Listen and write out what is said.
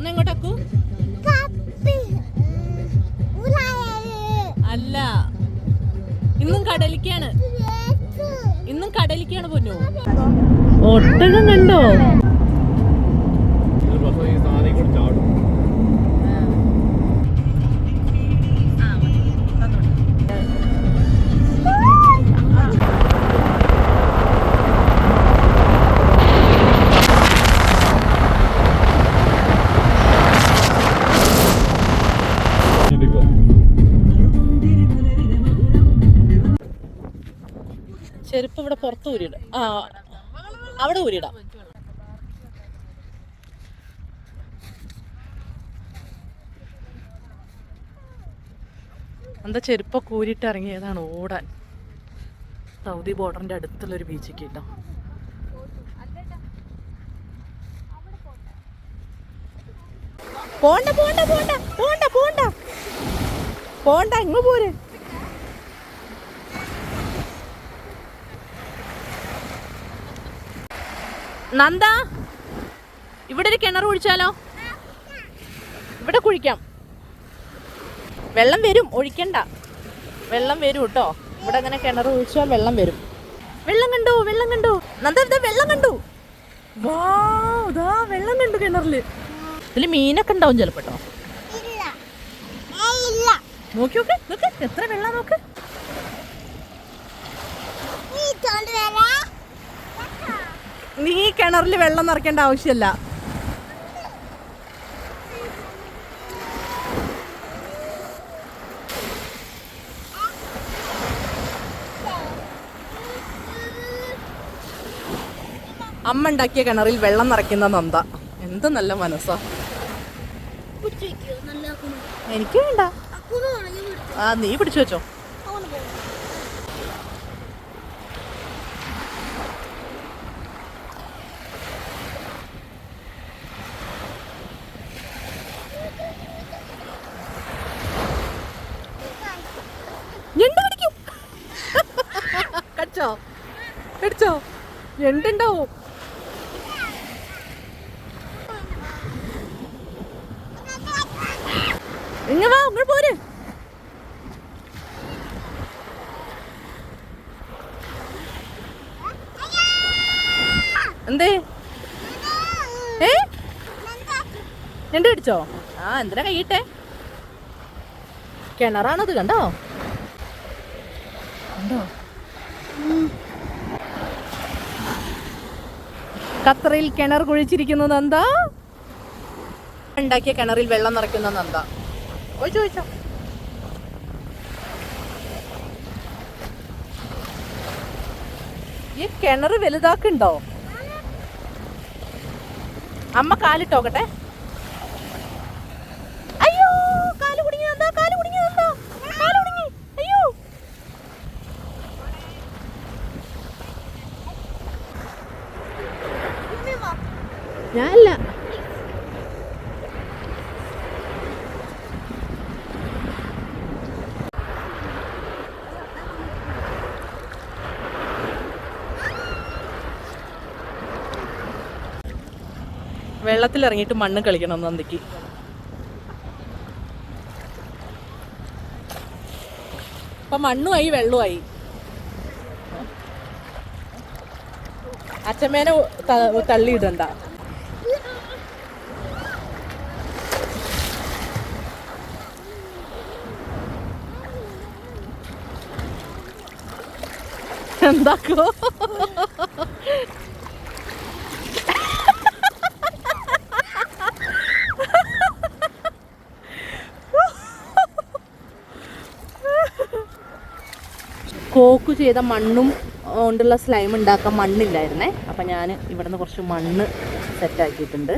ഇന്ന് എങ്ങോട്ടക്കു അല്ല. ഇന്നും കടലിക്കാണ്. ഇന്നും കടലിക്കാണ് പൊന്നു. ഒട്ടകം കണ്ടോ? ചെരുപ്പ് ഇവിടെ പുറത്ത് ഊരിയിടാം. ആ അവിടെ ഊരിയിടാം. എന്താ ചെരുപ്പൊക്കെ ഊരിയിട്ട് ഇറങ്ങിയതാണ് ഓടാൻ. സൗദി ബോർഡറിന്റെ അടുത്തുള്ളൊരു ബീച്ച് കേട്ടോ. പോണ്ട പോണ്ട പോണ്ട പോണ്ട പോണ്ട. പോണ്ട ഇങ്ങ് പോര്. നന്ദ ഇവിടെ ഒരു കിണർ കുഴിച്ചാലോ? ഇവിടെ കുഴിക്കാം. വെള്ളം വരും ഒഴിക്കണ്ട. വെള്ളം വരും കേട്ടോ. ഇവിടെ അങ്ങനെ കിണർ കുഴിച്ചാൽ വെള്ളം വരും. വെള്ളം കണ്ടു വെള്ളം കണ്ടു. നന്ദ ഇതാ വെള്ളം കണ്ടു. വാ വെള്ളം കണ്ടു കിണറിൽ. ഇതിൽ മീനൊക്കെ ഉണ്ടാവും ചിലപ്പോ കേട്ടോ. നോക്കി നോക്ക് നോക്ക് എത്ര വെള്ളം നോക്ക്. നീ കിണറിൽ വെള്ളം നിറയ്ക്കേണ്ട ആവശ്യമല്ല. അമ്മ ഉണ്ടാക്കിയ കിണറിൽ വെള്ളം നിറയ്ക്കുന്ന നന്ദ എന്ത് നല്ല മനസ്സാ. എനിക്ക് വേണ്ട. ആ നീ പിടിച്ചു വെച്ചോ. ഞണ്ട് കടിച്ചോ? കടിച്ചോ? ഞണ്ടുണ്ടാവും ഇങ്ങ വാ ഇങ്ങോട്ട് പോര്. എന്തേ? ഏ? എന്ത് അടിച്ചോ ആ എന്തിനാ കൈയിട്ടെ? കിണറാണത് കണ്ടോ? കണ്ടോ? ഖത്തറിൽ കിണർ കുഴിച്ചിരിക്കുന്നത് എന്താ? ഉണ്ടാക്കിയ കിണറിൽ വെള്ളം നിറയ്ക്കുന്നത് എന്താ? ഒഴിച്ചോ ഒഴിച്ചോ ഈ കിണർ വലുതാക്കുണ്ടോ അമ്മ കാലിട്ടോക്കട്ടെ. അയ്യോ കാൽ കുടുങ്ങി എന്താ കാൽ കുടുങ്ങി എന്താ കാൽ കുടുങ്ങി. അയ്യോ. ഞാനല്ല വെള്ളത്തിൽ ഇറങ്ങിയിട്ട് മണ്ണ് കളിക്കണം നന്ദിക്ക്. അപ്പൊ മണ്ണുമായി വെള്ളമായി അച്ഛമ്മേനെ തള്ളിയിടണ്ട. എന്താക്കോ? കോക്ക് ചെയ്ത മണ്ണും കൊണ്ടുള്ള സ്ലൈം ഉണ്ടാക്കാൻ മണ്ണില്ലായിരുന്നേ. അപ്പം ഞാൻ ഇവിടുന്ന് കുറച്ച് മണ്ണ് സെറ്റാക്കിയിട്ടുണ്ട്